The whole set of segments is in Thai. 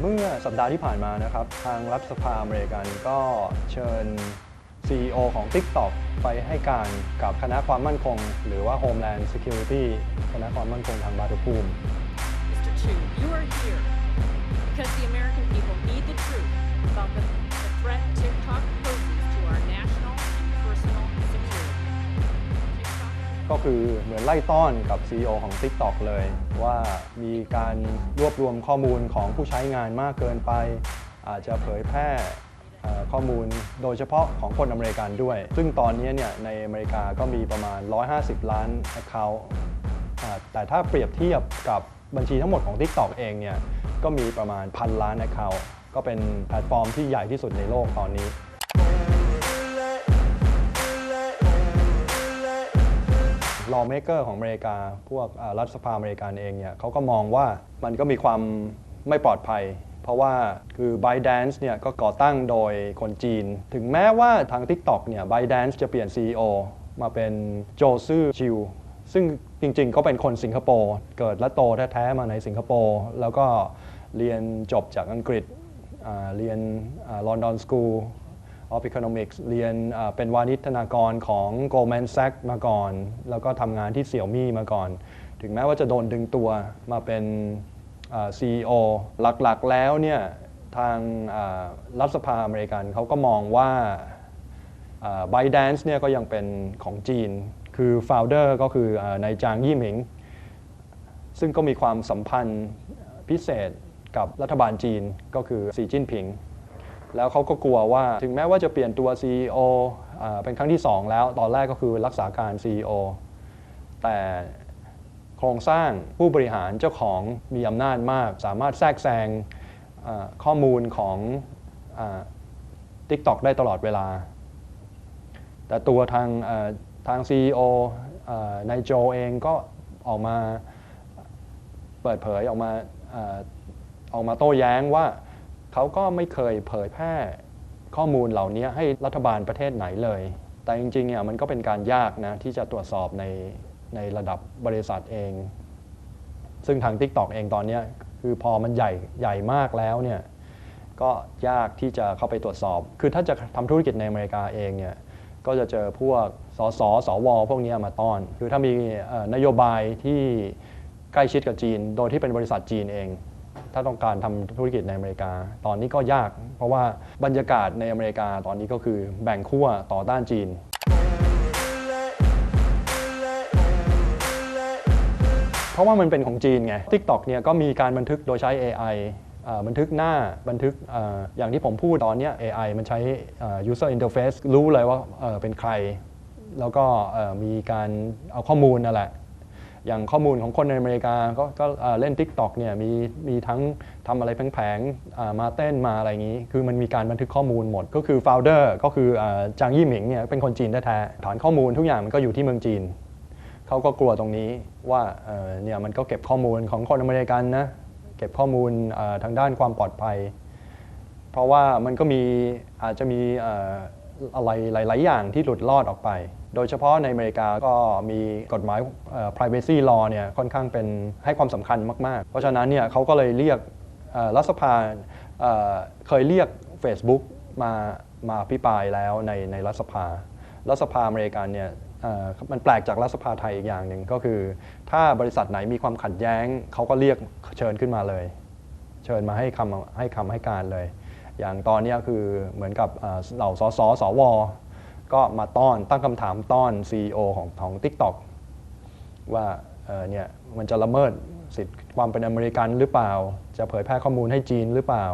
เมื่อสัปดาห์ที่ผ่านมานะครับ ทางรัฐสภาอเมริกันก็เชิญ CEO ของ TikTok ไปให้การกับคณะความมั่นคง หรือว่า Homeland Security คณะความมั่นคงทางบาตุภูมิ Mr. Chu, you are here because the American people need the truth about the, คือเหมือนไล่ต้อนกับ CEO ของ TikTok เลย ว่ามีการรวบรวมข้อมูลของผู้ใช้งานมากเกินไป อาจจะเผยแพร่ข้อมูลโดยเฉพาะของคนอเมริกันด้วย ซึ่งตอนนี้เนี่ยในอเมริกาก็มีประมาณ 150 ล้าน Account แต่ถ้าเปรียบเทียบกับบัญชีทั้งหมดของ TikTok เองเนี่ยก็มีประมาณพันล้าน Account ก็เป็นแพลตฟอร์มที่ใหญ่ที่สุดในโลกตอนนี้ lawmaker ของอเมริกา พวกรัฐสภาอเมริกันเองเนี่ยเขาก็มองว่ามันก็มีความไม่ปลอดภัย เพราะว่าคือ b y d a n c e เนี่ยก็ก่อตั้งโดยคนจีน ถึงแม้ว่าทาง TikTok เนี่ย b y d a n c e จะเปลี่ยน CEO มาเป็นโจซื่อชิวซึ่งจริงๆ ก็เป็นคนสิงคโปร์เกิดและโตแท้ๆมาในสิงคโปร์แล้วก็เรียนจบจากอังกฤษเรียนลอนดอนสกูล of Economics เรียนเป็นวานิชธนากรของ Goldman Sachs มาก่อน แล้วก็ทำงานที่เสี่ยวมี่มาก่อน ถึงแม้ว่าจะโดนดึงตัวมาเป็นเอ่อ CEO หลักๆแล้วเนี่ยทางรัฐสภาอเมริกันเขาก็มองว่าไบแดนซ์เนี่ยก็ยังเป็นของจีน คือ founder ก็คืออนายจางยี่หมิง ซึ่งก็มีความสัมพันธ์พิเศษกับรัฐบาลจีนก็คือสีจิ้นผิง แล้วเขาก็กลัวว่าถึงแม้ว่าจะเปลี่ยนตัว CEO เป็นครั้งที่ 2 แล้ว ตอนแรกก็คือรักษาการ CEO แต่โครงสร้างผู้บริหารเจ้าของมีอำนาจมาก สามารถแทรกแซงข้อมูลของอ TikTok ได้ตลอดเวลา แต่ตัวทางทาง CEO เอ่อนายโจเองก็ออกมาเปิดเผยออกมาออกมาโต้แย้งว่า เขาก็ไม่เคยเผยแพร่ข้อมูลเหล่านี้ให้รัฐบาลประเทศไหนเลย แต่จริงๆเนี่ยมันก็เป็นการยากนะที่จะตรวจสอบในในระดับบริษัทเอง ซึ่งทาง TikTok เองตอนนี้คือพอมันใหญ่ใหญ่มากแล้วเนี่ยก็ยากที่จะเข้าไปตรวจสอบ คือถ้าจะทำธุรกิจในอเมริกาเองเนี่ยก็จะเจอพวกสสสวพวกนี้มาต้อน คือถ้ามีนโยบายที่ใกล้ชิดกับจีน โดยที่เป็นบริษัทจีนเอง ถ้าต้องการทำธุรกิจในอเมริกา ตอนนี้ก็ยาก เพราะว่าบรรยากาศในอเมริกาตอนนี้ก็คือแบ่งขั้วต่อต้านจีนเพราะว่ามันเป็นของจีนไง TikTok เนี่ยก็มีการบันทึกโดยใช้ AI เอ่อบันทึกหน้าบันทึกออย่างที่ผมพูดตอนนี้ AI มันใช้ user interface รู้เลยว่าเป็นใคร แล้วก็มีการเอาข้อมูลนั่นแหละ อย่างข้อมูลของคนในอเมริกาก็ก็เล่น TikTok เนี่ยมีมีทั้งทำอะไรแผลงๆมาเต้นมาอะไรอย่างนี้ คือมันมีการบันทึกข้อมูลหมด ก็คือ founder ก็คืออจางยี่หมิงเนี่ยเป็นคนจีนแท้ๆฐานข้อมูลทุกอย่างมันก็อยู่ที่เมืองจีน เขาก็กลัวตรงนี้ว่าเนี่ยมันก็เก็บข้อมูลของคนอเมริกันนะเก็บข้อมูลทางด้านความปลอดภัย เพราะว่ามันก็มีอาจจะมีเอ่ออะไรหลาย ๆ อย่างที่หลุดรอดออกไป โดยเฉพาะในอเมริกาก็มีกฎหมาย privacy law เนี่ยค่อนข้างเป็นให้ความสำคัญมาก ๆ เพราะฉะนั้นเนี่ยเขาก็เลยเรียกรัฐสภาเอ่อเคยเรียก Facebook มามาพิปรายแล้วในในรัฐสภา รัฐสภาอเมริกันเนี่ยมันแปลกจากรัฐสภาไทยอีกอย่างหนึ่งก็คือ ถ้าบริษัทไหนมีความขัดแย้ง เขาก็เรียกเชิญขึ้นมาเลย เชิญมาให้คำให้คำให้การเลย อย่างตอนนี้คือเหมือนกับเอ่อเหล่าสสสว ก็มาต้อนตั้งคำถามต้อน CEO ของของ TikTok ว่าเเนี่ยมันจะละเมิดสิทธิความเป็นอเมริกันหรือเปล่า จะเผยแพร่ข้อมูลให้จีนหรือเปล่า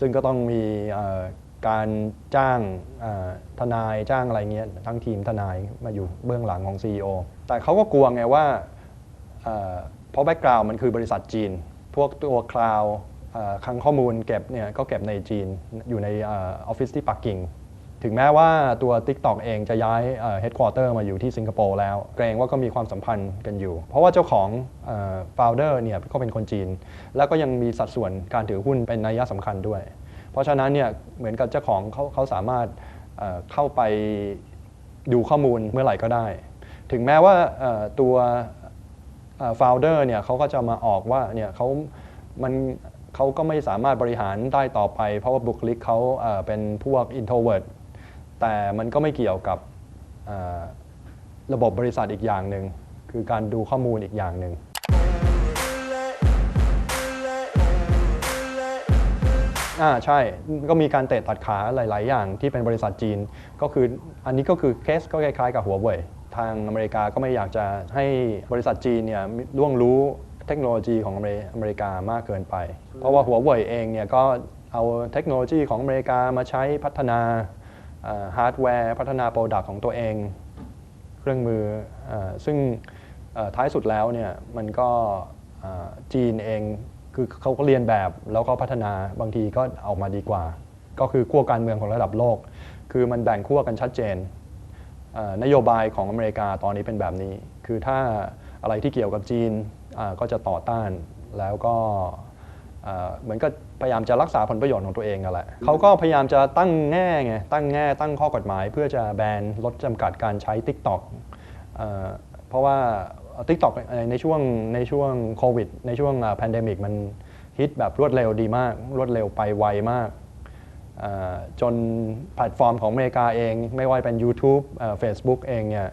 ซึ่งก็ต้องมีการจ้างทนายจ้างอะไรเงี้ยทั้งทีมทนายมาอยู่เบื้องหลังของ CEO แต่เขาก็กลัวไงว่าเพราะแบ็กกราวด์มันคือบริษัทจีน พวกตัวคลาวคลังข้อมูลเก็บเนี่ยก็เก็บในจีนอยู่ในออฟฟิศที่ปักกิ่ง ถึงแม้ว่าตัว TikTok เองจะย้ายเฮดค q u เตอร์มาอยู่ที่สิงคโปร์แล้ว เกรงว่าก็มีความสัมพันธ์กันอยู่ เพราะว่าเจ้าของฟ o u เดอร์เนี่ยก็เป็นคนจีน แล้วก็ยังมีสัดส่วนการถือหุ้นเป็นนัยสำคัญด้วย เพราะฉะนั้นเนี่ยเหมือนกับเจ้าของเขาเขาสามารถเเข้าไปดูข้อมูลเมื่อไหร่ก็ได้ ถึงแม้ว่าตัวฟ o u เดอร์เนี่ยเขาก็จะมาออกว่าเนี่ยเขามันเขาก็ไม่สามารถบริหารได้ต่อไป เพราะว่าบุคลิกเขาเอ่อเป็นพวก introvert แต่มันก็ไม่เกี่ยวกับระบบบริษัทอีกอย่างหนึ่งคือการดูข้อมูลอีกอย่างหนึ่งอ่าใช่ก็มีการเตะตัดขาหลาย ๆ อย่างที่เป็นบริษัทจีน ก็คืออันนี้ก็คือเคสก็คล้าย ๆ กับหัวเว่ยทางอเมริกาก็ไม่อยากจะให้บริษัทจีนเนี่ยล่วงรู้เทคโนโลยีของอเมริกามากเกินไป เพราะว่าหัวเว่ยเองเนี่ยก็เอาเทคโนโลยีของอเมริกามาใช้พัฒนา ฮาร์ดแวร์พัฒนาโปรดักต์ของตัวเอง เครื่องมืออซึ่งท้ายสุดแล้วเนี่ยมันก็จีนเองคือเขาก็เรียนแบบแล้วก็พัฒนาบางทีก็ออกมาดีกว่า ก็คือขั้วการเมืองของระดับโลก คือมันแบ่งขั้วกันชัดเจนนโยบายของอเมริกาตอนนี้เป็นแบบนี้ คือถ้าอะไรที่เกี่ยวกับจีนก็จะต่อต้านแล้วก็ เอ่อเหมือนกับพยายามจะรักษาผลประโยชน์ของตัวเองนั่นแหละเขาก็พยายามจะตั้งแง่ไงตั้งแง่ตั้งข้อกฎหมาย เพื่อจะแบนลดจำกัดการใช้ TikTok เอ่อเพราะว่า TikTok ในช่วงในช่วงโควิดในช่วงแพนเดมิกมันฮิตแบบรวดเร็วดีมาก รวดเร็วไปไวมากเอ่อจนแพลตฟอร์มของอเมริกาเอง ไม่ว่าเป็น YouTube เอ่อ Facebook เองเนี่ย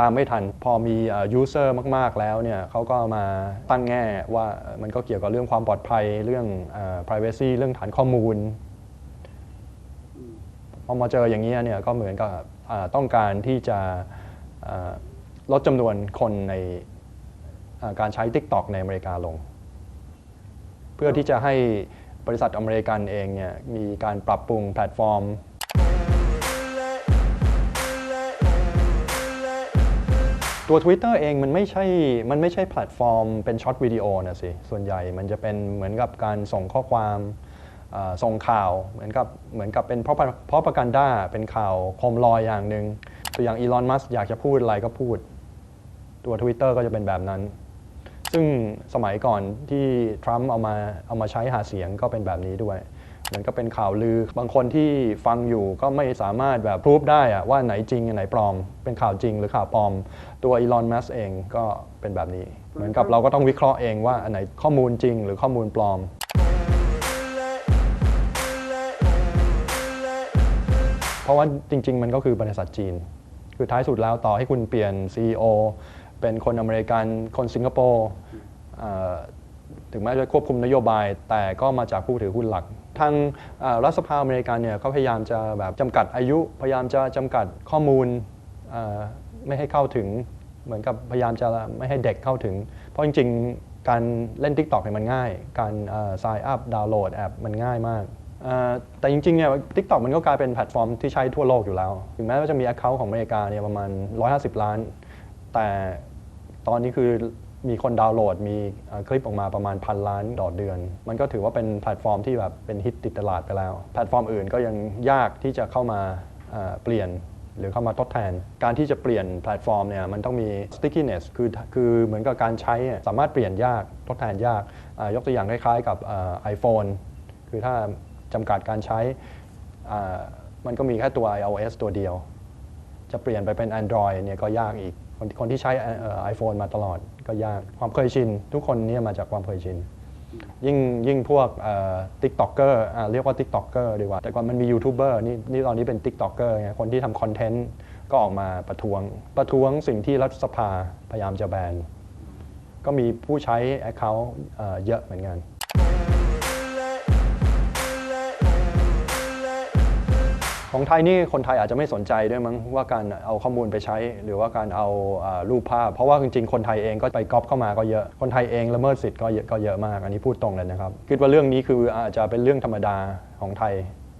ตามไม่ทัน พอมียูเซอร์มาก ๆ แล้วเนี่ยเขาก็มาตั้งแง่ว่ามันก็เกี่ยวกับเรื่องความปลอดภัยเรื่อง privacy เรื่องฐานข้อมูล พอมาเจออย่างนี้เนี่ยก็เหมือนกับต้องการที่จะลดจำนวนคนในการใช้ TikTok ในอเมริกาลง เพื่อที่จะให้บริษัทอเมริกันเองเนี่ยมีการปรับปรุงแพลตฟอร์ม ตัว Twitter เองมันไม่ใช่มันไม่ใช่แพลตฟอร์มเป็นช็อตวิดีโอนะสิ ส่วนใหญ่มันจะเป็นเหมือนกับการส่งข้อความส่งข่าวเหมือนกับเหมือนกับเป็นเพราะเพราะประกันด้าเป็นข่าวโคมลอยอย่างหนึ่งตัวอย่างอีลอนมัสอยากจะพูดอะไรก็พูด ตัว Twitter ก็จะเป็นแบบนั้น ซึ่งสมัยก่อนที่ทรัมป์เอามาเอามาใช้หาเสียงก็เป็นแบบนี้ด้วย มือนก็เป็นข่าวลือ บางคนที่ฟังอยู่ก็ไม่สามารถแบบพิสูจได้อะว่าไหนจริงอันไหนปลอม เป็นข่าวจริงหรือข่าวปลอม ตัวอีลอนมัสเองก็เป็นแบบนี้ เหมือนกับเราก็ต้องวิเคราะห์เองว่าอันไหนข้อมูลจริงหรือข้อมูลปลอมเพราะว่าจริง ๆ มันก็คือบริษัทจีน คือท้ายสุดแล้วต่อให้คุณเปลี่ยน CEO เป็นคนอเมริกันคนสิงคโปร์ถึงแม้จะควบคุมนโยบาย แต่ก็มาจากผู้ถือหุ้นหลัก ทางรัฐสภาอเมริกันเนี่ยเขาพยายามจะแบบจำกัดอายุ พยายามจะจำกัดข้อมูลไม่ให้เข้าถึงเหมือนกับพยายามจะไม่ให้เด็กเข้าถึง เพราะจริงๆ การเล่น TikTok เนี่ยมันง่าย การ sign up ดาวน์โหลดแอปมันง่ายมาก แต่จริงๆ เนี่ย TikTok มันก็กลายเป็นแพลตฟอร์มที่ใช้ทั่วโลกอยู่แล้ว ถึงแม้ว่าจะมี Account ของอเมริกาเนี่ยประมาณ 150 ล้าน แต่ตอนนี้คือ มีคนดาวน์โหลด มีคลิปออกมาประมาณพันล้านต่อเดือน มันก็ถือว่าเป็นแพลตฟอร์มที่แบบเป็นฮิตติดตลาดไปแล้ว แพลตฟอร์มอื่นก็ยังยากที่จะเข้ามาเปลี่ยนหรือเข้ามาทดแทน การที่จะเปลี่ยนแพลตฟอร์มเนี่ยมันต้องมี stickiness คือคือเหมือนกับการใช้สามารถเปลี่ยนยากทดแทนยาก ยกตัวอย่างคล้ายๆกับไอโฟนคือถ้าจำกัดการใช้มันก็มีแค่ตัว iOS ตัวเดียว จะเปลี่ยนไปเป็น Android เนี่ยก็ยากอีก คนคนที่ใช้ไอโฟนมาตลอดก็ยากความเคยชิน ทุกคนเนี่ยมาจากความเคยชิน ยิ่งยิ่งพวกติ๊กต็อกเกอร์เรียกว่าติ๊กต็อกเกอร์ดีกว่า แต่ก่อนมันมียูทูบเบอร์นี่นี่ตอนนี้เป็นติ๊กต็อกเกอร์ไงคนที่ทำคอนเทนต์ก็ออกมาประท้วง ประท้วงสิ่งที่รัฐสภาพยายามจะแบนก็มีผู้ใช้ Account เอ่อเยอะเหมือนกัน ของไทยนี่คนไทยอาจจะไม่สนใจด้วยมั้งว่าการเอาข้อมูลไปใช้ หรือว่าการเอารูปภาพ เพราะว่าจริงๆคนไทยเองก็ไปก๊อปเข้ามาก็เยอะคนไทยเองละเมิดสิทธิ์ก็เยอะก็เยอะมาก อันนี้พูดตรงเลยนะครับ คิดว่าเรื่องนี้คืออาจจะเป็นเรื่องธรรมดาของไทย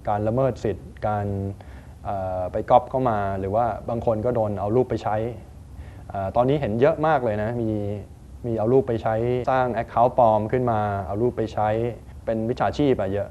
การละเมิดสิทธิ์ การไปก๊อปเข้ามา หรือว่าบางคนก็โดนเอารูปไปใช้ตอนนี้เห็นเยอะมากเลยนะมีมีเอารูปไปใช้สร้าง Account ปลอมขึ้นมาเอารูปไปใช้เป็นวิชาชีพอะเยอะ